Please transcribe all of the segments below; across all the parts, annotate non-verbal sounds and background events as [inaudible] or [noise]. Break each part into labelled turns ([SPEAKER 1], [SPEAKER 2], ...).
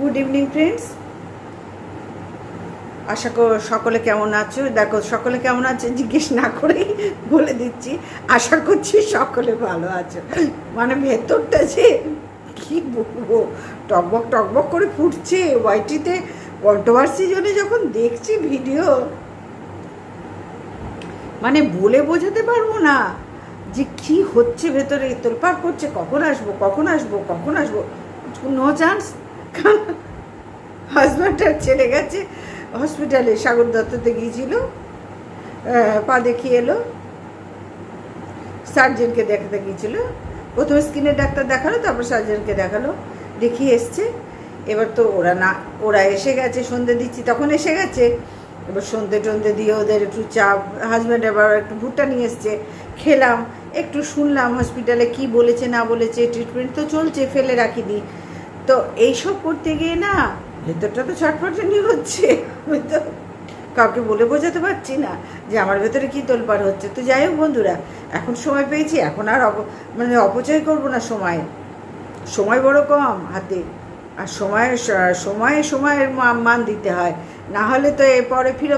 [SPEAKER 1] Good evening friends আশা কর সকলে কেমন আছো? দেখো, সকলে কেমন আছে জিজ্ঞেস না করেই বলে দিচ্ছি। আশা করছি সকলে ভালো আছো। মানে ভেতরটা যে কি বলব? টকবক টকবক করে ফুটছে ওয়াইটিতে। কন্ট্রোভার্সি জন্য যখন দেখছি ভিডিও মানে বলে বোঝাতে পারব না যে কি হচ্ছে ভেতরে তোলপাড় করছে, কখন আসব কখন আসব কখন আসব। নো চান্স হাজব্যান্ড ছেলে গেছে হসপিটালে সাগর দত্ততে গিয়েছিল পা দেখিয়ে এলো সার্জনকে দেখাতে গিয়েছিল। প্রথমে স্কিনের ডাক্তার দেখাল, তারপর সার্জনকে দেখাল, দেখিয়ে এসছে। এবার তো ওরা না, ওরা এসে গেছে, সন্ধে দিচ্ছি, তখন এসে গেছে। এবার সন্ধে টন্ধে দিয়ে ওদের একটু চা হাজব্যান্ড এবার একটু ভুট্টা নিয়ে এসছে। খেলাম, একটু শুনলাম হসপিটালে কি বলেছে, না বলেছে ট্রিটমেন্ট তো চলছে, ফেলে রাখি রাখিনি। তো এইসব করতে গিয়ে না ভেতরটা তো ছটফটানি হচ্ছে। আমি তো কাউকে বলে বোঝাতে পারছি না যে আমার ভেতরে কি তোলপাড় হচ্ছে। তো যাই হোক বন্ধুরা, এখন সময় পেয়েছি, এখন আর অপ মানে অপচয় করব না সময়। সময় বড় কম হাতে। আর সময় সময়ে সময়ের মান দিতে হয়। না হলে তো এরপরে ফিরে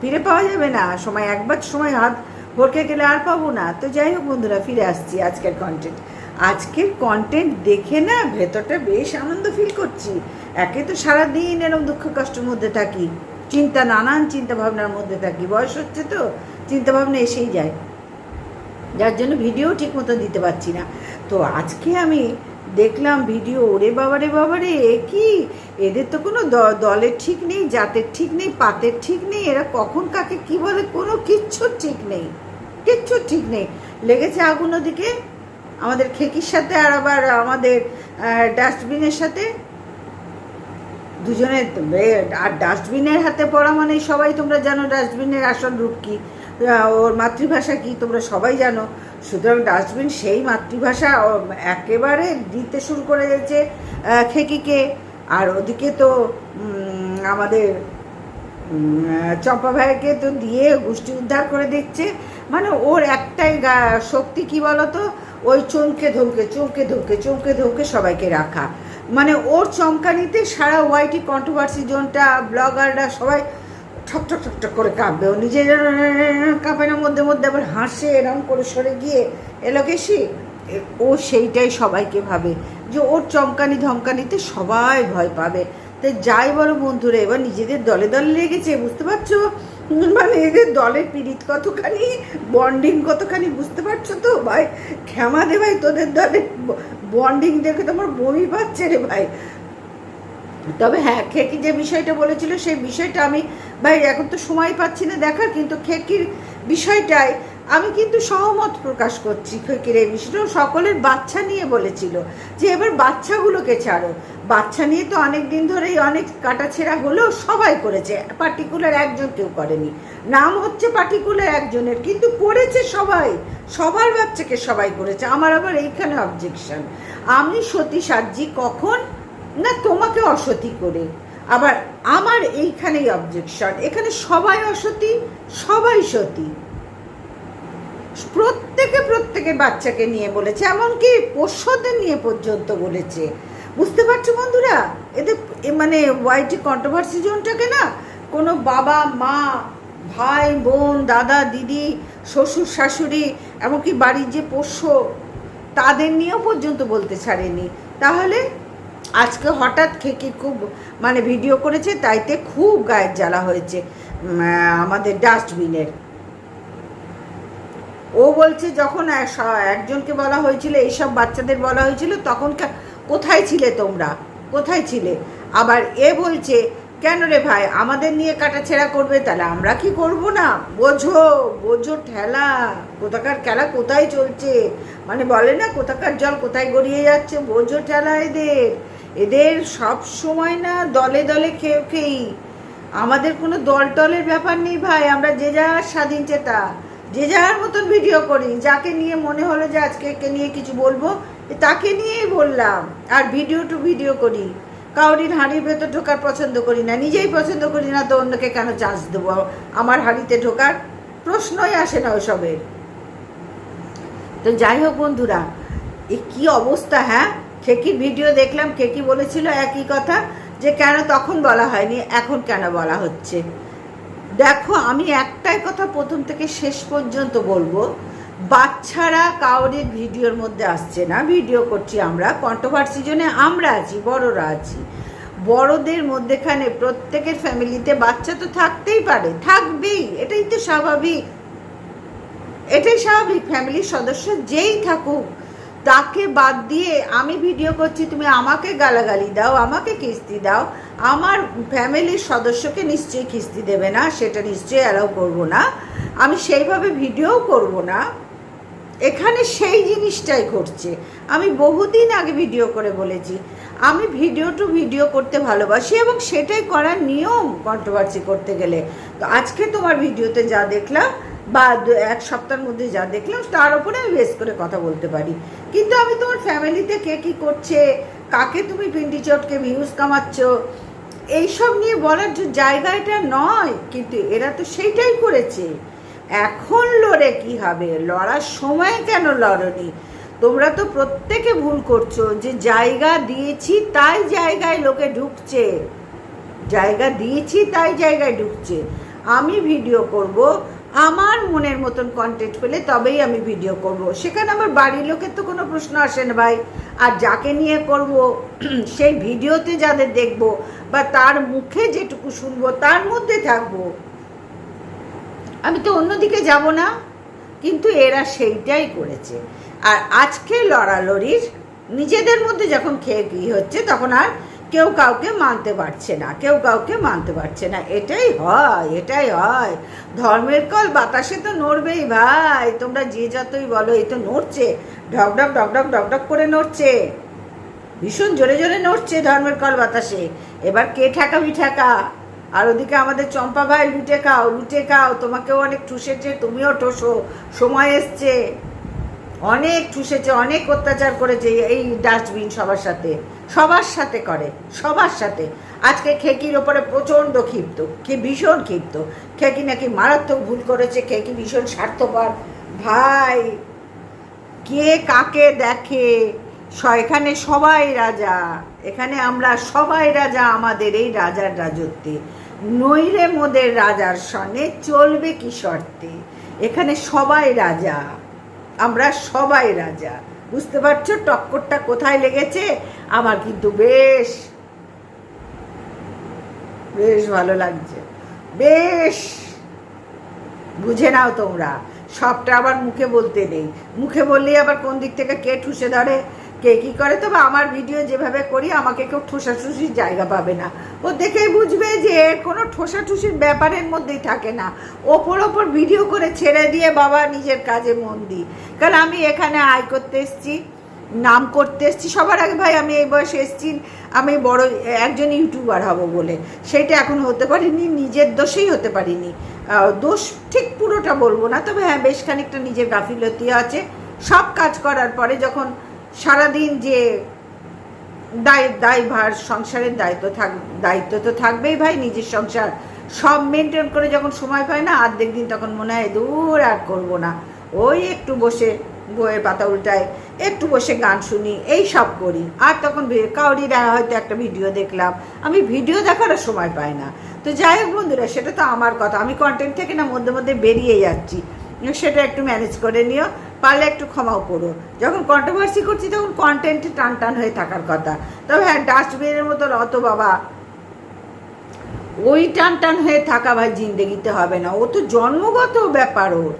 [SPEAKER 1] ফিরে পাওয়া যাবে না। সময়, একবার সময় হাত ভরকে গেলে আর পাবো না। তো যাই হোক বন্ধুরা, ফিরে আসছি আজকের কন্টেন্ট আজকের কন্টেন্ট দেখে না, ভেতরটা বেশ আনন্দ ফিল করছি। একে তো সারাদিন এরকম দুঃখ কষ্টের মধ্যে থাকি, চিন্তা, নানান চিন্তা ভাবনার মধ্যে থাকি। বয়স হচ্ছে তো, চিন্তা ভাবনা এসেই যায়। যার জন্য ভিডিও ঠিক মতো দিতে পারছি না। তো আজকে আমি দেখলাম ভিডিও ওরে বাবারে বাবারে এ কি? এদের তো কোনো দলের ঠিক নেই, জাতের ঠিক নেই, পাতের ঠিক নেই, এরা কখন কাকে কি বলে কোনো কিচ্ছু ঠিক নেই। কিচ্ছু ঠিক নেই। লেগেছে আগুন ওদিকে আমাদের খেকির সাথে আর আবার আমাদের ডাস্টবিনের সাথে? দুজনের আর ডাস্টবিনের হাতে পড়া মানে সবাই তোমরা জানো ডাস্টবিনের আসল রূপ কী। ওর মাতৃভাষা কি তোমরা সবাই জানো। সুতরাং ডাস্টবিন সেই মাতৃভাষা একেবারে দিতে শুরু করে আহ, খেকিকে। আর ওদিকে তো আমাদের চম্পা ভাইকে তো দিয়ে গোষ্ঠী উদ্ধার করে দিচ্ছে। মানে ওর একটাই শক্তি কি বলতো? ওই চমকে ধমকে চমকে ধমকে চমকে ধমকে সবাইকে রাখা। মানে ওর চমকানিতে সারা ওয়াইটি কন্ট্রোভার্সি জোনটা, ব্লগাররা সবাই ঠক ঠক ঠক ঠক করে কাঁপবে। ও নিজে যেন কাঁপে না, মধ্যে মধ্যে আবার হাসে, এরম করে সরে গিয়ে এলো এলোকেশি ও সেইটাই সবাইকে ভাবে যে ওর চমকানি ধমকানিতে সবাই ভয় পাবে। তো যাই বলো বন্ধুরা, এবার নিজেদের দলে দলে লেগেছে, বুঝতে পারছ? মানে এদের দলের পীড়িত কতখানি বন্ডিং কতখানি বুঝতে পারছ তো? ভাই, ক্ষমা দে ভাই তোদের দলের বন্ডিং দেখে তোমার বমি পাচ্ছে রে ভাই। তবে হ্যাঁ খেকি যে বিষয়টা বলেছিল, সেই বিষয়টা আমি, ভাই, এখন তো সময় পাচ্ছি না দেখার, কিন্তু খেকির বিষয়টায় আমি কিন্তু সহমত প্রকাশ করছি খেকির এই বিষয়টা। সকলের বাচ্চা নিয়ে বলেছিল যে, এবার বাচ্চাগুলোকে ছাড়ো। বাচ্চা নিয়ে তো অনেক দিন ধরেই অনেক কাটাছেঁড়া হলেও সবাই করেছে পার্টিকুলার একজন কেউ করেনি। নাম হচ্ছে পার্টিকুলার একজনের, কিন্তু করেছে সবাই, সবার বাচ্চাকে সবাই করেছে। আমার আবার এইখানে অবজেকশন আমি সতী সাজি কখন? না, তোমাকে অসতী করে। আবার আমার এইখানেই অবজেকশন এখানে সবাই অসতী, সবাই সতী। প্রত্যেকে প্রত্যেকের বাচ্চাকে নিয়ে বলেছে, এমনকি পোষ্যদের নিয়ে পর্যন্ত বলেছে। বুঝতে পারছ বন্ধুরা? এদের মানে ওয়াইটি কন্ট্রোভার্সি জোনটাকে না কোনো বাবা, মা, ভাই, বোন, দাদা, দিদি, শ্বশুর, শাশুড়ি, এমনকি বাড়ির যে পোষ্য, তাদের নিয়েও পর্যন্ত বলতে ছাড়েনি। তাহলে আজকে হঠাৎ খেকি খুব মানে ভিডিও করেছে, তাইতে খুব গায়ের জ্বালা হয়েছে আমাদের ডাস্টবিনের। ও বলছে যখন একজনকে বলা হয়েছিল, এইসব বাচ্চাদের বলা হয়েছিল তখন কোথায় ছিলে তোমরা? কোথায় ছিলে? আবার এ বলছে, কেন রে ভাই, আমাদের নিয়ে কাটাছেড়া করবে, তাহলে আমরা কি করব না? বোঝো বোঝো ঠেলা, কোথাকার খেলা কোথায় চলছে? মানে বলে না, কোথাকার জল কোথায় গড়িয়ে যাচ্ছে? বোঝো ঠেলা এদের। এদের সব সময় না দলে দলে খেয়ে খেয়েই। আমাদের কোনো দল টলের ব্যাপার নেই ভাই, আমরা যে যার স্বাধীন চেতা। যে যার মতন ভিডিও করি। যাকে নিয়ে মনে হলো যে আজকে একে নিয়ে কিছু বলব তাকে নিয়েই বললাম, আর ভিডিও টু ভিডিও করি। কাউরির হাঁড়ির ভেতর ঢোকার পছন্দ করি না, নিজেই পছন্দ করি না, তো অন্যকে কেন চান্স দেবো? আমার হাঁড়িতে ঢোকার প্রশ্নই আসে না ওসবের। তো যাই হোক বন্ধুরা, এ কী অবস্থা হ্যাঁ? খেকির ভিডিও দেখলাম, খেকি বলেছিল একই কথা, যে কেন তখন বলা হয়নি, এখন কেন বলা হচ্ছে? দেখো, আমি একটাই কথা প্রথম থেকে শেষ পর্যন্ত বলব বাচ্চারা কাউরের ভিডিওর মধ্যে আসছে না। ভিডিও করছি আমরা। কন্ট্রোভার্সি জন্য আমরা আছি, বড়রা আছি। বড়দের মধ্যেখানে প্রত্যেকের ফ্যামিলিতে বাচ্চা তো থাকতেই পারে। থাকবেই, এটাই তো স্বাভাবিক। এটাই স্বাভাবিক ফ্যামিলির সদস্য যেই থাকুক, তাকে বাদ দিয়ে আমি ভিডিও করছি, তুমি আমাকে গালাগালি দাও, আমাকে কিস্তি দাও, আমার ফ্যামিলির সদস্যকে নিশ্চয়ই কিস্তি দেবে না, সেটা নিশ্চয়ই অ্যালাউ করব না। আমি সেইভাবে ভিডিও করব না। এখানে সেই জিনিসটাই করছে আমি বহুদিন আগে ভিডিও করে বলেছি, আমি ভিডিও টু ভিডিও করতে ভালোবাসি এবং সেটাই করার নিয়ম কন্ট্রোভার্সি করতে গেলে। তো আজকে তোমার ভিডিওতে যা দেখলাম বা এক সপ্তাহের মধ্যে যা দেখলাম, তার উপরে আমি বেস করে কথা বলতে পারি। কিন্তু আমি তোমার ফ্যামিলিতে কে কী করছে, কাকে তুমি পিন্ডি চটকে ভিউজ কামাচ্ছ, এইসব নিয়ে বলার যে জায়গাটা নয়, কিন্তু এরা তো সেইটাই করেছে। এখন লড়ে কি হবে? লড়ার সময় কেন লড়নি? তোমরা তো প্রত্যেকে ভুল করছ যে জায়গা দিয়েছি তাই জায়গায় লোকে ঢুকছে। জায়গা দিয়েছি তাই জায়গায় ঢুকছে। আমি ভিডিও করব, আমার মনের মতন কন্টেন্ট পেলে তবেই আমি ভিডিও করব। সেখানে আমার বাড়ির লোকের তো কোনো প্রশ্ন আসে না ভাই। আর যাকে নিয়ে করব, [clears throat] সেই ভিডিওতে যাদের দেখব বা তার মুখে যেটুকু শুনব, তার মধ্যে থাকব। আমি তো অন্যদিকে যাব না। কিন্তু এরা সেইটাই করেছে। আর আজকে লড়ালড়ির নিজেদের মধ্যে যখন খেয়ে কি হচ্ছে, তখন আর কেউ কাউকে মানতে পারছে না, কেউ কাউকে মানতে পারছে না। এটাই হয় এটাই হয়। ধর্মের কল বাতাসে তো নড়বেই ভাই। তোমরা যে যতই বলো এই তো নড়ছে। ঢক ঢক ঢক ঢক ঢক ঢক করে নড়ছে। ভীষণ জোরে জোরে নড়ছে ধর্মের কল বাতাসে। এবার কে ঠেকাবি ঠেকা? আর ওদিকে আমাদের চম্পা ভাই, লুটে খাও লুটে খাও, তোমাকেও অনেক ঠুসেছে, তুমিও ঠোসো, সময় এসছে। অনেক ঠুসেছে, অনেক অত্যাচার করেছে এই ডাস্টবিন সবার সাথে সবার সাথে করে, সবার সাথে। আজকে খেকির ওপরে প্রচণ্ড ক্ষিপ্ত, কে ভীষণ ক্ষিপ্ত। খেকি নাকি মারাত্মক ভুল করেছে, খেকি ভীষণ স্বার্থপর। ভাই, কে কাকে দেখে? এখানে সবাই রাজা, এখানে আমরা সবাই রাজা, আমাদের এই রাজার রাজত্বে। নইরে মোদের রাজার সনে চলবে কি শর্তে এখানে সবাই রাজা, আমরা সবাই রাজা। বুঝতে পারছ টক্করটা কোথায় লেগেছে? আমার কিন্তু বেশ বেশ ভালো লাগছে। বেশ, বুঝে নাও তোমরা, সবটা আবার মুখে বলতে নেই। মুখে বললেই আবার কোন দিক থেকে কে ঠুসে ধরে? কে কী করে, তবে আমার ভিডিও যেভাবে করি, আমাকে কেউ ঠোসাঠুসির জায়গা পাবে না। ও দেখেই বুঝবে যে কোনো ঠোসাঠুসির ব্যাপারের মধ্যেই থাকে না। ওপর ওপর ভিডিও করে ছেড়ে দিয়ে বাবা নিজের কাজে মন দিই। কারণ আমি এখানে আয় করতে এসেছি, নাম করতে এসেছি। সবার আগে ভাই আমি এই বয়সে এসেছি, আমি বড় একজন ইউটিউবার হব বলে। সেইটা এখন হতে পারিনি, নিজের দোষেই হতে পারিনি। দোষ ঠিক পুরোটা বলব না, তবে হ্যাঁ বেশ খানিকটা নিজের গাফিলতি আছে। সব কাজ করার পরে যখন সারাদিন যে দায়, দায়ভার, সংসারের দায়িত্ব থাক, দায়িত্ব তো থাকবেই ভাই, নিজের সংসার সব মেনটেন করে যখন সময় পায় না অর্ধেক দিন তখন মনে হয় দূর আর করব না। ওই একটু বসে বইয়ের পাতা উল্টায়, একটু বসে গান শুনি, এই সব করি। আর তখন কাউরির হয়তো একটা ভিডিও দেখলাম, আমি ভিডিও দেখারও সময় পাই না। তো যাই হোক বন্ধুরা, সেটা তো আমার কথা। আমি কন্টেন্ট থেকে না, মধ্যে মধ্যে বেরিয়ে যাচ্ছি। সেটা একটু ম্যানেজ করে নিও। পারলে একটু ক্ষমাও করো যখন কন্ট্রোভার্সি করছি, তখন কন্টেন্টে টান টান হয়ে থাকার কথা। তবে হ্যাঁ ডাস্টবিনের মতো অত বাবা, ওই টান টান হয়ে থাকা ভাই জিন্দেগিতে হবে না। ও তো জন্মগত ব্যাপার ওর।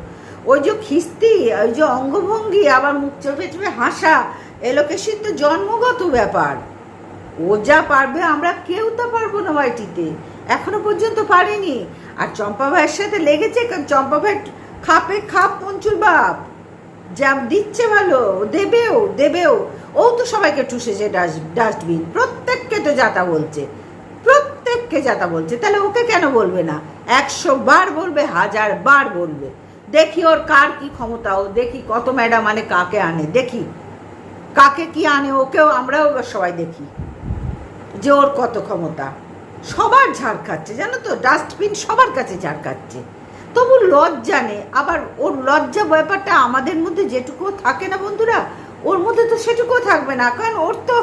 [SPEAKER 1] ওই যে খিস্তি, ওই যে অঙ্গভঙ্গি, আবার মুখ চেপে চেপে হাসা এলোকেশির তো জন্মগত ব্যাপার। ও যা পারবে, আমরা কেউ তো পারব না ভাইটিতে। এখনও পর্যন্ত পারিনি। আর চম্পা ভাইয়ের সাথে লেগেছে, কারণ চম্পা ভাই খাপে খাপ পঞ্চুর বাপ। যা দিচ্ছে ভালো, দেবেও দেবেও। ও তো সবাইকে ঠুসেছে ডাস্ট ডাস্টবিন। প্রত্যেককে তো যাতা বলছে। প্রত্যেককে যাতা বলছে। তাহলে ওকে কেন বলবে না? একশো বার বলবে, হাজার বার বলবে। দেখি ওর কার কি ক্ষমতা, ও দেখি কত ম্যাডাম আনে, কাকে আনে। দেখি। কাকে কি আনে, ওকেও আমরাও সবাই দেখি যে ওর কত ক্ষমতা। সবার ঝাড় খাচ্ছে, জানো তো? ডাস্টবিন সবার কাছে ঝাড় খাচ্ছে। তবু লজ্জা নেই। আবার ওর লজ্জা ব্যাপারটা আমাদের মধ্যে যেটুকু থাকে না বন্ধুরা, ওর মধ্যে তো সেটুকুও থাকবে না। কারণ ওর তো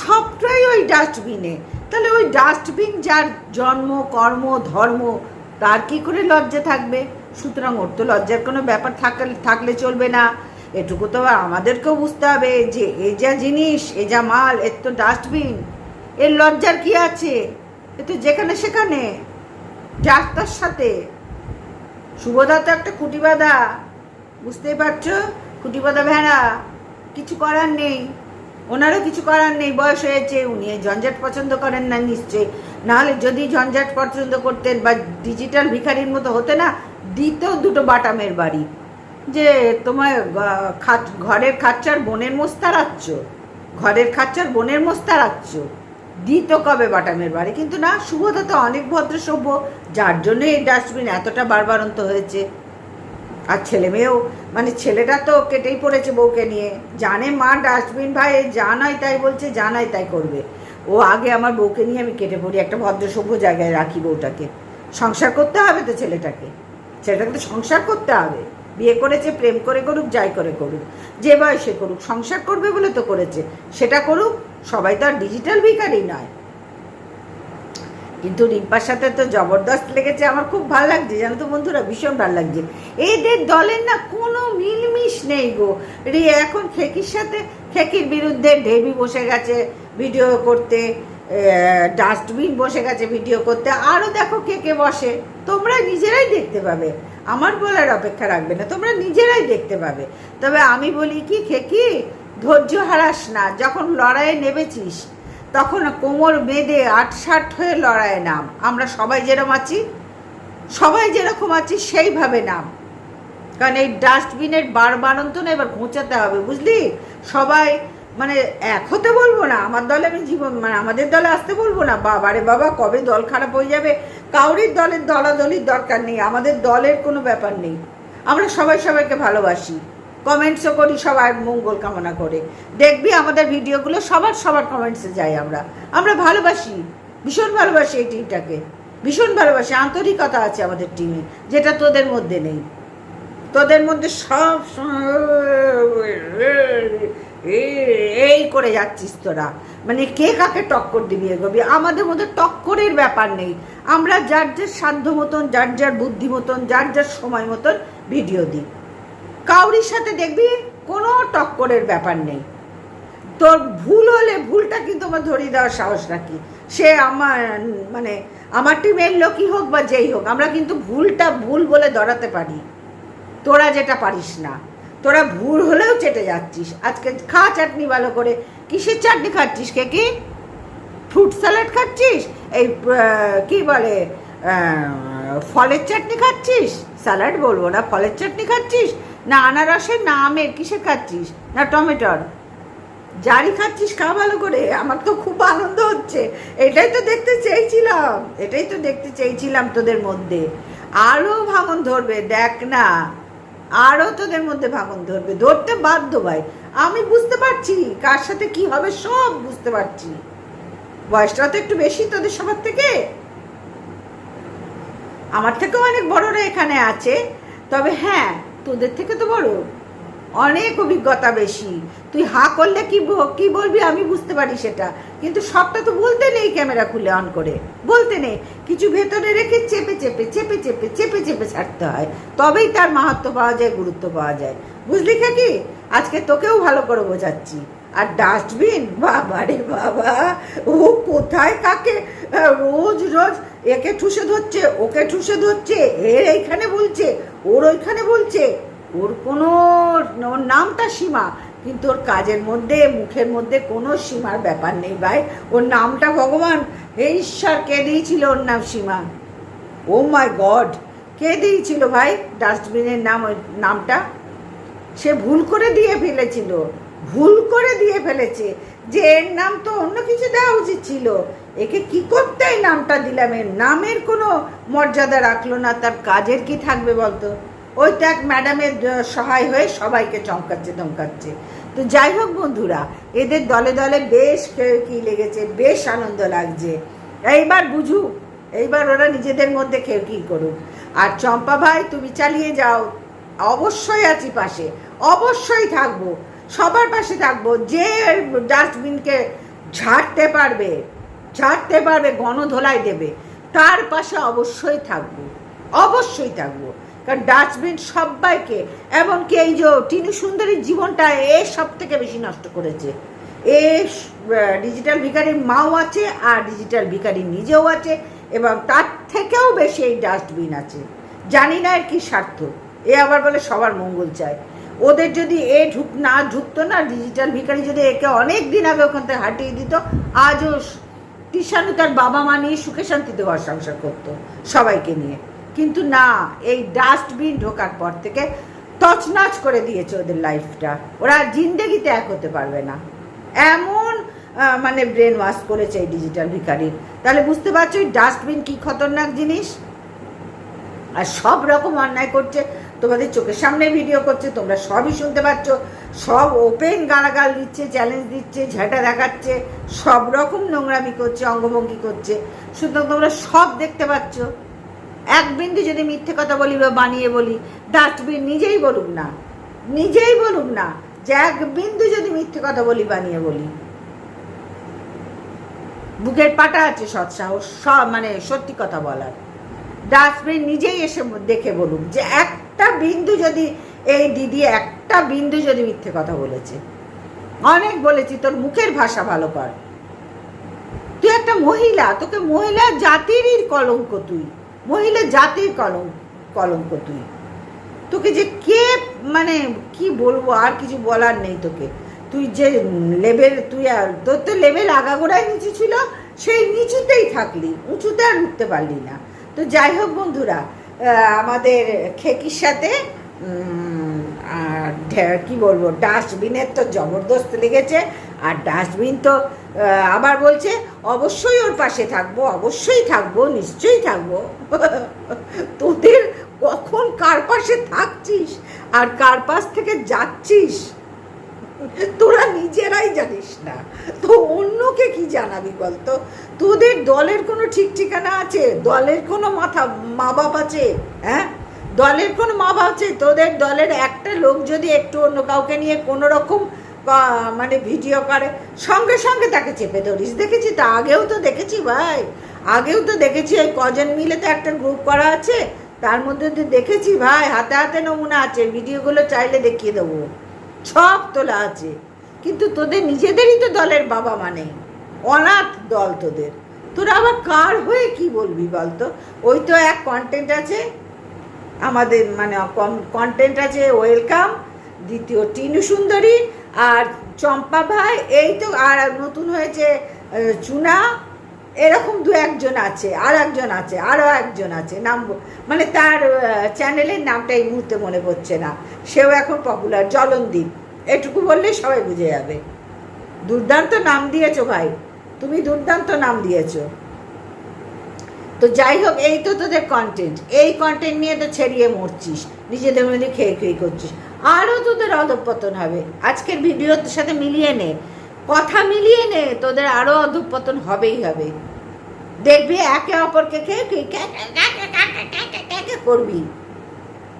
[SPEAKER 1] সবটাই ওই ডাস্টবিনে তাহলে ওই ডাস্টবিন যার জন্ম, কর্ম, ধর্ম, তার কি করে লজ্জা থাকবে? সুতরাং ওর তো লজ্জার কোনো ব্যাপার থাকলে থাকলে চলবে না। এটুকু তো আমাদেরকেও বুঝতে হবে যে এ যা জিনিস, এ যা মাল, এর তো ডাস্টবিন এর লজ্জার কি আছে? এ তো যেখানে সেখানে। যার সাথে। শুভদা তো একটা খুঁটি বাঁধা বুঝতেই পারছ? খুঁটি বাঁধা ভেড়া, কিছু করার নেই। ওনারও কিছু করার নেই, বয়স হয়েছে, উনি ঝঞ্ঝাট পছন্দ করেন না নিশ্চয়ই। নাহলে যদি ঝঞ্ঝাট পছন্দ করতেন বা ডিজিটাল ভিখারির মতো হতে না দিত দুটো বাটামের বাড়ি। যে তোমার খাট- ঘরের খাচ্চার বোনের মোস্তারাচ্ছ ঘরের খাচ্চার বোনের মোস্তারাচ্ছ দিত কবে বাটামের বাড়ি? কিন্তু না শুভদা তো অনেক ভদ্র সভ্য, যার জন্য এই ডাস্টবিন এতটা বারবারন্ত হয়েছে। আর ছেলে মেয়েও মানে ছেলেটা তো কেটেই পড়েছে বউকে নিয়ে। জানে মা ডাস্টবিন, ভাই, যা নয় তাই বলছে, যা নয় তাই করবে। ও আগে আমার বউকে নিয়ে আমি কেটে পড়ি, একটা ভদ্র সভ্য জায়গায় রাখি বউটাকে। সংসার করতে হবে তো ছেলেটাকে। ছেলেটাকে তো সংসার করতে হবে। বিয়ে করেছে, প্রেম করে করুক, যাই করে করুক, যে বয়সে করুক, সংসার করবে বলে তো করেছে, সেটা করুক, সবাই তো আর ডিজিটাল ভিখারি নয়। কিন্তু রিম্পার সাথে তো জবরদস্ত লেগেছে, আমার খুব ভালো লাগছে, জানো তো বন্ধুরা, ভীষণ ভালো লাগছে। এদের দলের না কোনো মিলমিশ নেই গো। রে, এখন খেকির সাথে, খেকির বিরুদ্ধে ঢেবি বসে গেছে ভিডিও করতে ডাস্টবিন বসে গেছে ভিডিও করতে আরও দেখো কে কে বসে, তোমরা নিজেরাই দেখতে পাবে। আমার বলার অপেক্ষা রাখবে না, তোমরা নিজেরাই দেখতে পাবে। তবে আমি বলি কি, খেকি, ধৈর্য হারাস না, যখন লড়াইয়ে নেমেছিস, তখন কোমর বেঁধে আটসাট হয়ে লড়াইয়ে নাম। আমরা সবাই যেরকম আছি, সবাই যেরকম আছি, সেইভাবে নাম। কারণ এই ডাস্টবিনের বার বারন্ত না, এবার ঘোচাতে হবে, বুঝলি? সবাই মানে এক হতে বলব না, আমার দলে আমি জীবন মানে আমাদের দলে আসতে বলব না, বাবারে বাবা, কবে দল খারাপ হয়ে যাবে? কাউরির দলের দলাদলির দরকার নেই, আমাদের দলের কোনো ব্যাপার নেই। আমরা সবাই সবাইকে ভালোবাসি। কমেন্টসও করি, সবার মঙ্গল কামনা করে। দেখবি আমাদের ভিডিওগুলো, সবার সবার কমেন্টসে যাই আমরা। আমরা ভালোবাসি, ভীষণ ভালোবাসি এই টিমটাকে। ভীষণ ভালোবাসি, আন্তরিকতা আছে আমাদের টিমে, যেটা তোদের মধ্যে নেই। তোদের মধ্যে সব এই করে যাচ্ছিস তোরা। মানে কে কাকে টক্কর দিবি এগোবি? আমাদের মধ্যে টক্করের ব্যাপার নেই। আমরা যার যার সাধ্য মতন, যার যার বুদ্ধি মতন, যার যার সময় মতন ভিডিও দিই। কাউরির সাথে দেখবি কোনো টক্করের ব্যাপার নেই। তোর ভুল হলে ভুলটা কিন্তু আমার ধরিয়ে দেওয়ার সাহস রাখি। সে আমার মানে আমার টিমের লোকই হোক বা যেই হোক, আমরা কিন্তু ভুলটা ভুল বলে ধরাতে পারি। তোরা যেটা পারিস না। তোরা ভুল হলেও চেটে যাচ্ছিস। আজকে খা চাটনি ভালো করে। কিসের চাটনি খাচ্ছিস কে কি? ফ্রুট স্যালাড খাচ্ছিস? এই কি বলে ফলের চাটনি খাচ্ছিস? স্যালাড বলব না, ফলের চাটনি খাচ্ছিস? না আনারসের না আমের, কিসের খাচ্ছিস? না টমেটোর? জারি খাচ্ছিস খা ভালো করে। আমার তো খুব আনন্দ হচ্ছে। এটাই তো দেখতে চেয়েছিলাম। এটাই তো দেখতে চেয়েছিলাম তোদের মধ্যে। আরও ভাঙন ধরবে, দেখ না। আরও তোদের মধ্যে ভাঙন ধরবে, ধরতে বাধ্য ভাই। আমি বুঝতে পারছি কার সাথে কি হবে, সব বুঝতে পারছি। বয়সটা তো একটু বেশি তোদের সবার থেকে। আমার থেকেও অনেক বড়রা এখানে আছে, তবে হ্যাঁ তোদের থেকে তো বড়। অনেক অভিজ্ঞতা বেশি। তুই হা করলে কি কি বলবি আমি বুঝতে পারি সেটা। কিন্তু সবটা তো বলতে নেই ক্যামেরা খুলে অন করে। বলতে নেই। কিছু ভেতরে রেখে চেপে চেপে চেপে চেপে চেপে চেপে ছাড়তে হয়। তবেই তার মাহাত্ম পাওয়া যায়, গুরুত্ব পাওয়া যায়। বুঝলি কি আজকে তোকেও ভালো করে বোঝাচ্ছি। আর ডাস্টবিন? বাবা রে বাবা! ও কোথায় কাকে? রোজ রোজ একে ঠুসে ধরছে, ওকে ঠুসে ধরছে, এর এইখানে বলছে, ওর ওইখানে বলছে। ওর কোনো, ওর নামটা সীমা। কিন্তু ওর কাজের মধ্যে, মুখের মধ্যে কোনো সীমার ব্যাপার নেই ভাই। ওর নামটা ভগবান। হে ঈশ্বর, কে দিয়েছিল ওর নাম সীমা? ও মাই গড, কে দিয়েছিল ভাই ডাস্টবিনের নাম ওই নামটা? সে ভুল করে দিয়ে ফেলেছিল, ভুল করে দিয়ে ফেলেছে। যে এর নাম তো অন্য কিছু দেওয়া উচিত ছিল। একে কি করতে নামটা দিলাম? এর নামের কোনো মর্যাদা রাখল না, তার কাজের কি থাকবে বলতো? ওই তো এক ম্যাডামের সহায় হয়ে সবাইকে চমকাচ্ছে, ধমকাচ্ছে। তো যাই হোক বন্ধুরা, এদের দলে দলে বেশ কে- লেগেছে, বেশ আনন্দ লাগছে। এইবার বুঝুক এইবার ওরা নিজেদের মধ্যে কেউ কী করুক। আর চম্পা ভাই, তুমি চালিয়ে যাও। অবশ্যই আছি পাশে, অবশ্যই থাকব, সবার পাশে থাকব। যে ডাস্টবিনকে ঝাড়তে পারবে ঝাড়তে পারবে, গণধোলাই দেবে, তার পাশে অবশ্যই থাকব অবশ্যই থাকব। কারণ ডাস্টবিন সবাইকে এমনকি এই যে টিনু সুন্দরীর জীবনটা এ সব থেকে বেশি নষ্ট করেছে। এ ডিজিটাল ভিকারির মাও আছে আর ডিজিটাল ভিকারি নিজেও আছে এবং তার থেকেও বেশি এই ডাস্টবিন আছে। জানি না এর কি স্বার্থ। এ আবার বলে সবার মঙ্গল চায়। ওদের যদি এ ঢুক, না ঢুকতো না ডিজিটাল ভিকারি যদি একে অনেক দিন আগে ওখান থেকে হাঁটিয়ে দিত, আজও টিশানু তার বাবা মা নিয়ে সুখে শান্তিতে ঘর সংসার করতো, সবাইকে নিয়ে। কিন্তু না, এই ডাস্টবিন ঢোকার পর থেকে তছনছ করে দিয়েছে ওদের লাইফটা। ওরা জিন্দেগিতে এক হতে পারবে না। এমন মানে ব্রেন ওয়াশ করেছে এই ডিজিটাল ভিকারির তাহলে বুঝতে পারছ এই ডাস্টবিন কি খতরনাক জিনিস? আর সব রকম অন্যায় করছে, তোমাদের চোখের সামনে ভিডিও করছে, তোমরা সবই শুনতে পাচ্ছ। সব ওপেন গালাগাল দিচ্ছে চ্যালেঞ্জ দিচ্ছে, ঝাঁটা দেখাচ্ছে, সব রকম নোংরামি করছে, অঙ্গভঙ্গি করছে। সুতরাং তোমরা সব দেখতে পাচ্ছ। এক বিন্দু যদি মিথ্যে কথা বলি বা বানিয়ে বলি ডাস্টবিন নিজেই বলুক না, নিজেই বলুক না যে এক বিন্দু যদি মিথ্যে কথা বলি, বানিয়ে বলি। বুকের পাটা আছে সৎ সাহস সব মানে সত্যি কথা বলার। ডাস্টবিন নিজেই এসে দেখে বলুক যে একটা বিন্দু যদি এই দিদি একটা বিন্দু যদি মিথ্যে কথা বলেছে। অনেক বলেছি, তোর মুখের ভাষা ভালো কর। তুই একটা মহিলা, তোকে মহিলা জাতিরই কলঙ্ক তুই। মহিলা জাতির কলঙ্ক কলঙ্ক তুই। তোকে যে কে মানে কি বলব, আর কিছু বলার নেই তোকে। তুই যে লেভেল তুই আর তোর তো লেভেল আগাগোড়ায় নিচু ছিল, সেই নিচুতেই থাকলি, উঁচুতে আর উঠতে পারলি না। তো যাই হোক বন্ধুরা আমাদের খেকির সাথে কি বলব, ডাস্টবিনের তো জবরদস্ত লেগেছে, আর ডাস্টবিন তো আবার বলছে, অবশ্যই ওর পাশে থাকব, অবশ্যই থাকব, নিশ্চয়ই থাকব। [laughs] তোদের কখন কার পাশে থাকছিস আর কার পাশ থেকে যাচ্ছিস? তোরা নিজেরাই জানিস না। তো অন্যকে কি জানাবি বলতো? তোদের দলের কোনো ঠিক ঠিকানা আছে? দলের কোনো মাথা মা বাপ আছে? হ্যাঁ? দলের কোনো মা বাপ আছে? তোদের দলের একটা লোক যদি একটু অন্য কাউকে নিয়ে কোনো রকম মানে ভিডিও করে, সঙ্গে সঙ্গে তাকে চেপে ধরিস। দেখেছি তা আগেও তো দেখেছি ভাই। আগেও তো দেখেছি, ওই কজন মিলে তো একটা গ্রুপ করা আছে। তার মধ্যে তো দেখেছি ভাই, হাতে হাতে নমুনা আছে। ভিডিওগুলো চাইলে দেখিয়ে দেবো। সব তোলা আছে। কিন্তু তোদের নিজেদেরই তো দলের বাবা মানে। অনাথ দল তোদের। তোরা আবার কার হয়ে কি বলবি বলতো? ওই তো এক কন্টেন্ট আছে। আমাদের মানে কন্টেন্ট আছে ওয়েলকাম দ্বিতীয় টিনু সুন্দরী। আর চম্পা ভাই, এই তো আর নতুন হয়েছে চুনা, এরকম দু একজন আছে, আর একজন আছে আরও একজন আছে, নাম মানে তার চ্যানেলের নামটা এই মুহূর্তে মনে পড়ছে না। সেও এখন পপুলার জলনদীপ। এটুকু বললে সবাই বুঝে যাবে। দুর্দান্ত নাম দিয়েছ ভাই। তুমি দুর্দান্ত নাম দিয়েছ। তো যাই হোক, এই তো তোদের কন্টেন্ট এই কন্টেন্ট নিয়ে তো ছেড়িয়ে মরছিস। নিজেদের মধ্যে খেয়ে খেয়ে করছিস। আরও তোদের অধঃপতন হবে। আজকের ভিডিওর সাথে মিলিয়ে নে। কথা মিলিয়ে নে, তোদের আরও অধঃপতন হবেই হবে। দেখবি একে অপরকে খেয়ে করবি।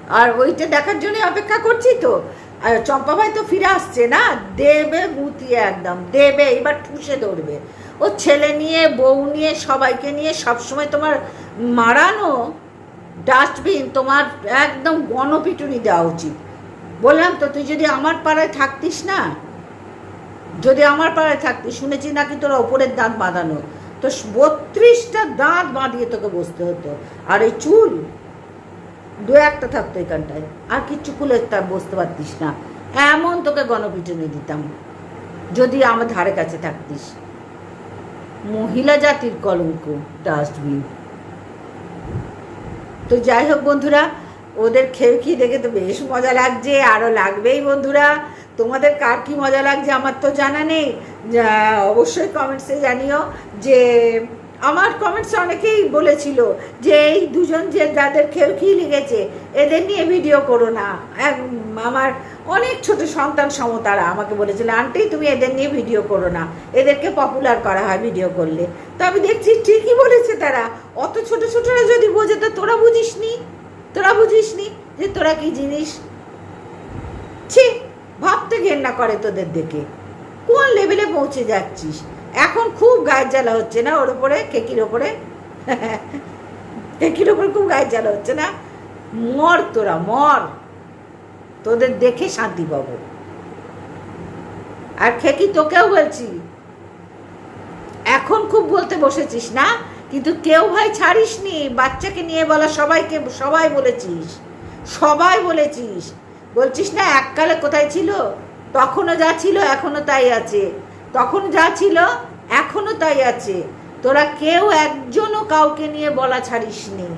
[SPEAKER 1] আর ওইটা দেখার জন্য অপেক্ষা করছি তো। আর চম্পা ভাই তো ফিরে আসছে না? দেবে গুতিয়ে একদম, দেবে, এবার ঠুসে ধরবে। ও ছেলে নিয়ে, বউ নিয়ে, সবাইকে নিয়ে সবসময় তোমার মারানো ডাস্টবিন তোমার একদম গণপিটুনি দেওয়া উচিত। বললাম, তো তুই যদি আমার পাড়ায় থাকতিস না? যদি আমার পাড়ায় থাকতিস, শুনেছি নাকি তোর ওপরের দাঁত বাঁধানো? তো বত্রিশটা দাঁত বাঁধিয়ে তোকে বসতে হতো। আর এই চুল? দু একটা থাকতো এখানটায়। আর কিচ্ছু খুলে তার বসতে পারতিস না। এমন তোকে গণপিটুনি দিতাম, যদি আমার ধারে কাছে থাকতিস। মহিলা জাতির কলঙ্ক, ডাস্টবিন। তো যাই হোক বন্ধুরা ওদের খেয়ে কি দেখে তো বেশ মজা লাগছে আরও লাগবেই বন্ধুরা। তোমাদের কার কি মজা লাগছে আমার তো জানা নেই। অবশ্যই কমেন্টসে জানিও যে, আমার কমেন্টসে অনেকেই বলেছিল যে, এই দুজন যে যাদের খেয়ে কি লেগেছে, এদের নিয়ে ভিডিও করো না। আমার অনেক ছোট সন্তান সমতারা আমাকে বলেছিল, আন্টি, তুমি এদের নিয়ে ভিডিও করো না। এদেরকে পপুলার করা হয় ভিডিও করলে। তো আমি দেখছি ঠিকই বলেছে তারা। অত ছোট ছোটরা যদি বোঝে, তো তোরা বুঝিস নি তোরা বুঝিস নি যে তোরা কি জিনিস? ছি, ভাবতে ঘেন্না করে তোদের দেখে। কোন লেভেলে পৌঁছে যাচ্ছিস? এখন খুব গায়ের জ্বালা হচ্ছে না ওর ওপরে কেকির ওপরে কেকির ওপরে খুব গায়ের জ্বালা হচ্ছে না? মর তোরা, মর। তোদের দেখে শান্তি পাবো। আর খেকি তোকেও বলছি, এখন খুব বলতে বসেছিস না? কিন্তু কেউ ভাই ছাড়িস নি বাচ্চাকে নিয়ে বলা সবাইকে, সবাই বলেছিস। সবাই বলেছিস। বলছিস না, এককালে কোথায় ছিল? তখনও যা ছিল এখনও তাই আছে। তখন যা ছিল এখনও তাই আছে। তোরা কেউ একজনও কাউকে নিয়ে বলা ছাড়িস নি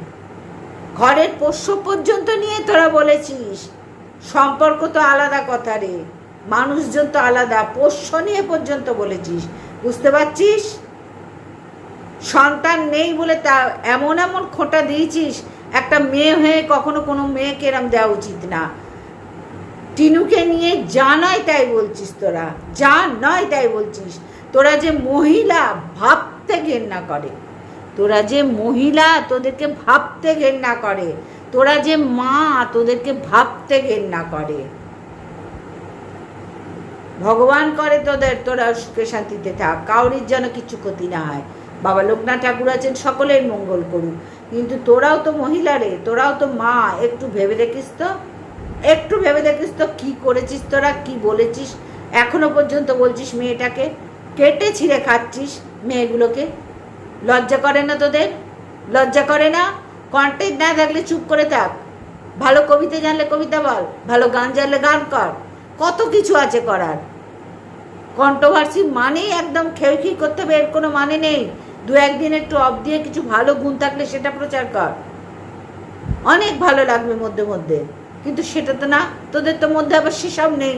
[SPEAKER 1] ঘরের পোষ্য পর্যন্ত নিয়ে তোরা বলেছিস। সম্পর্ক তো আলাদা কথা রে। মানুষজন তো আলাদা। পোষ্য নিয়ে পর্যন্ত বলেছিস। বুঝতে পারছিস? সন্তান নেই বলে তা এমন এমন খোঁটা দিয়েছিস, একটা মেয়ে হয়ে কখনো কোনো মেয়েকে এরম দেওয়া উচিত না। টিনুকে নিয়ে যা নয় তাই বলছিস তোরা, যা নয় তাই বলছিস। তোরা যে মহিলা, ভাবতে ঘেন্না করে। তোরা যে মহিলা, তোদেরকে ভাবতে ঘেন্না করে। তোরা যে মা, তোদেরকে ভাবতে ঘেন্না করে। ভগবান করে তোদের, তোরা সুখে শান্তিতে থাক। কাউরির যেন কিছু ক্ষতি না হয়। বাবা লোকনাথ ঠাকুর আছেন, সকলের মঙ্গল করুক। কিন্তু তোরাও তো মহিলা রে, তোরাও তো মা, একটু ভেবে দেখিস তো। একটু ভেবে দেখিস তো, কী করেছিস তোরা, কি বলেছিস? এখনও পর্যন্ত বলছিস মেয়েটাকে, কেটে ছিঁড়ে খাচ্ছিস মেয়েগুলোকে। লজ্জা করে না তোদের? লজ্জা করে না? কন্টেন্ট না থাকলে চুপ করে থাক। ভালো কবিতা জানলে কবিতা বল, ভালো গান জানলে গান কর। কত কিছু আছে করার। কন্ট্রোভার্সি মানেই একদম খেয়ে করতে হবে এর কোনো মানে নেই। দু একদিন একটু অফ দিয়ে কিছু ভালো গুণ থাকলে সেটা প্রচার কর অনেক ভালো লাগবে মধ্যে মধ্যে কিন্তু সেটা তো না তোদের তো মধ্যে আবার সেসব নেই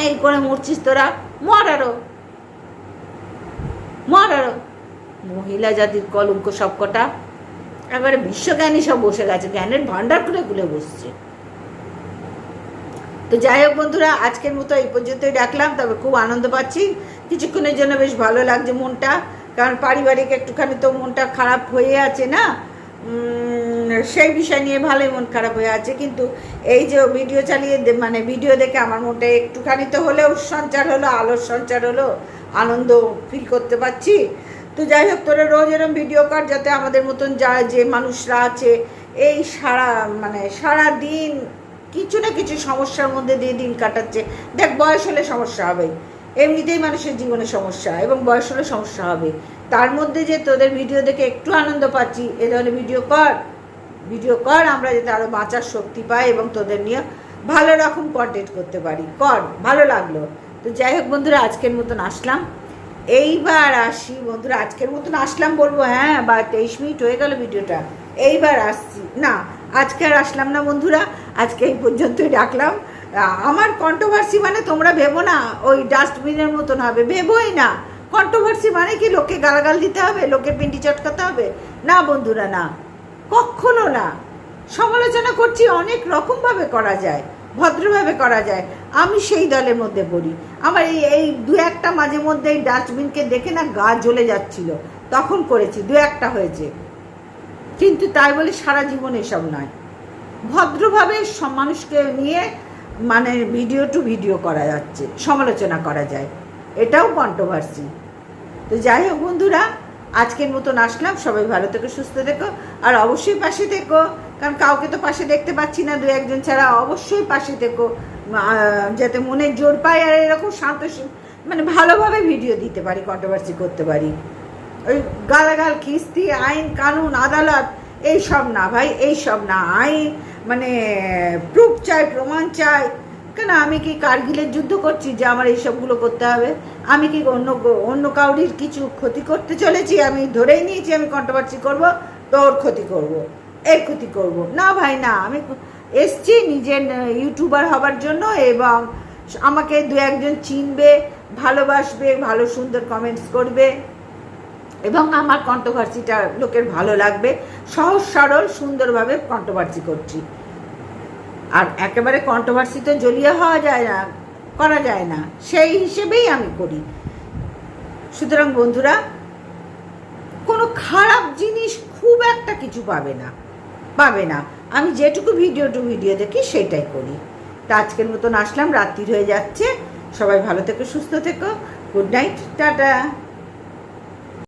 [SPEAKER 1] এই করে মরছিস তোরা মহিলা জাতির কলঙ্ক সবকটা এবারে বিশ্বজ্ঞানী সব বসে গেছে জ্ঞানের ভান্ডার খুলে খুলে বসছে তো যাই হোক বন্ধুরা আজকের মতো এই পর্যন্তই ডাকলাম তবে খুব আনন্দ পাচ্ছি কিছুক্ষণের জন্য বেশ ভালো লাগছে মনটা, কারণ পারিবারিক একটুখানি তো মনটা খারাপ হয়ে আছে না? সেই বিষয় নিয়ে ভালোই মন খারাপ হয়ে আছে। কিন্তু এই যে ভিডিও চালিয়ে মানে ভিডিও দেখে আমার মনটা একটুখানি তো হলেও সঞ্চার হলো, আলোর সঞ্চার হলো, আনন্দ ফিল করতে পারছি। তো যাই হোক, তোরা রোজ এরম ভিডিও কর যাতে আমাদের মতন যা যে মানুষরা আছে, এই সারা মানে সারা দিন কিছু না কিছু সমস্যার মধ্যে দিয়ে দিন কাটাচ্ছে। দেখ, বয়স হলে সমস্যা হবে এমনিতেই মানুষের জীবনে সমস্যা এবং বয়স হলে সমস্যা হবে। তার মধ্যে যে তোদের ভিডিও দেখে একটু আনন্দ পাচ্ছি, এ ধরনের ভিডিও কর। ভিডিও কর, আমরা যাতে আরও বাঁচার শক্তি পাই এবং তোদের নিয়ে ভালো রকম কন্টেন্ট করতে পারি। কর, ভালো লাগল। তো যাই হোক বন্ধুরা, আজকের মতন আসলাম। এইবার আসি, বন্ধুরা, আজকের মতন আসলাম বলব হ্যাঁ বা তেইশ মিনিট হয়ে গেল ভিডিওটা। এইবার আসছি। না, আজকে আর আসলাম না বন্ধুরা, আজকে এই পর্যন্তই ডাকলাম আমার কন্ট্রোভার্সি মানে তোমরা ভেবো না, ওই ডাস্টবিনের মতন হবে। ভেবোই না। কন্ট্রোভার্সি মানে কি? লোককে গালাগাল দিতে হবে, লোকের পিন্ডি চটকাতে হবে? না বন্ধুরা, না। কখনো না। সমালোচনা করছি, অনেক রকমভাবে করা যায়, ভদ্রভাবে করা যায়। আমি সেই দলের মধ্যে পড়ি। আমার এই এই দু একটা মাঝে মধ্যে এই ডাস্টবিনকে দেখে না গা জ্বলে যাচ্ছিল। তখন করেছি, দু একটা হয়েছে। কিন্তু তাই বলে সারা জীবন এসব নয়। ভদ্রভাবে মানুষকে নিয়ে মানে ভিডিও টু ভিডিও করা যাচ্ছে, সমালোচনা করা যায়। এটাও কন্ট্রোভার্সি তো যাই হোক বন্ধুরা, আজকের মতন আসলাম। সবাই ভালো থেকো, সুস্থ থেকো, আর অবশ্যই পাশে থেকো। কারণ কাউকে তো পাশে দেখতে পাচ্ছি না, দু একজন ছাড়া অবশ্যই পাশে থেকো। যাতে মনের জোর পায় আর এরকম শান্ত মানে ভালোভাবে ভিডিও দিতে পারি কন্ট্রোভার্সি করতে পারি। ওই গালাগাল, খিস্তি, আইন, কানুন, আদালত এই সব না ভাই এই সব না। আইন মানে প্রুফ চাই, প্রমাণ চাই। কেন আমি কি কার্গিলের যুদ্ধ করছি যে আমার এইসবগুলো করতে হবে? আমি কি অন্য অন্য কাউরির কিছু ক্ষতি করতে চলেছি? আমি ধরেই নিয়েছি, আমি কন্ট্রোভার্সি করব, তোর ক্ষতি করব, এর ক্ষতি করব। না ভাই, না, আমি এসছি নিজের ইউটিউবার হবার জন্য এবং আমাকে দু একজন চিনবে, ভালোবাসবে, ভালো সুন্দর কমেন্টস করবে। এবং আমার কন্ট্রোভার্সিটা লোকের ভালো লাগবে। সহজ, সরল, সুন্দরভাবে কন্ট্রোভার্সি করছি। আর একেবারে কন্ট্রোভার্সি তো জ্বলিয়ে হওয়া যায় না, করা যায় না। সেই হিসেবেই আমি করি। সুতরাং বন্ধুরা, কোনো খারাপ জিনিস খুব একটা কিছু পাবে না পাবে না। আমি যেটুকু ভিডিও টু ভিডিও দেখি সেটাই করি। তা আজকের মতন আসলাম, রাত্রির হয়ে যাচ্ছে। সবাই ভালো থেকো, সুস্থ থেকো। Good night, tata.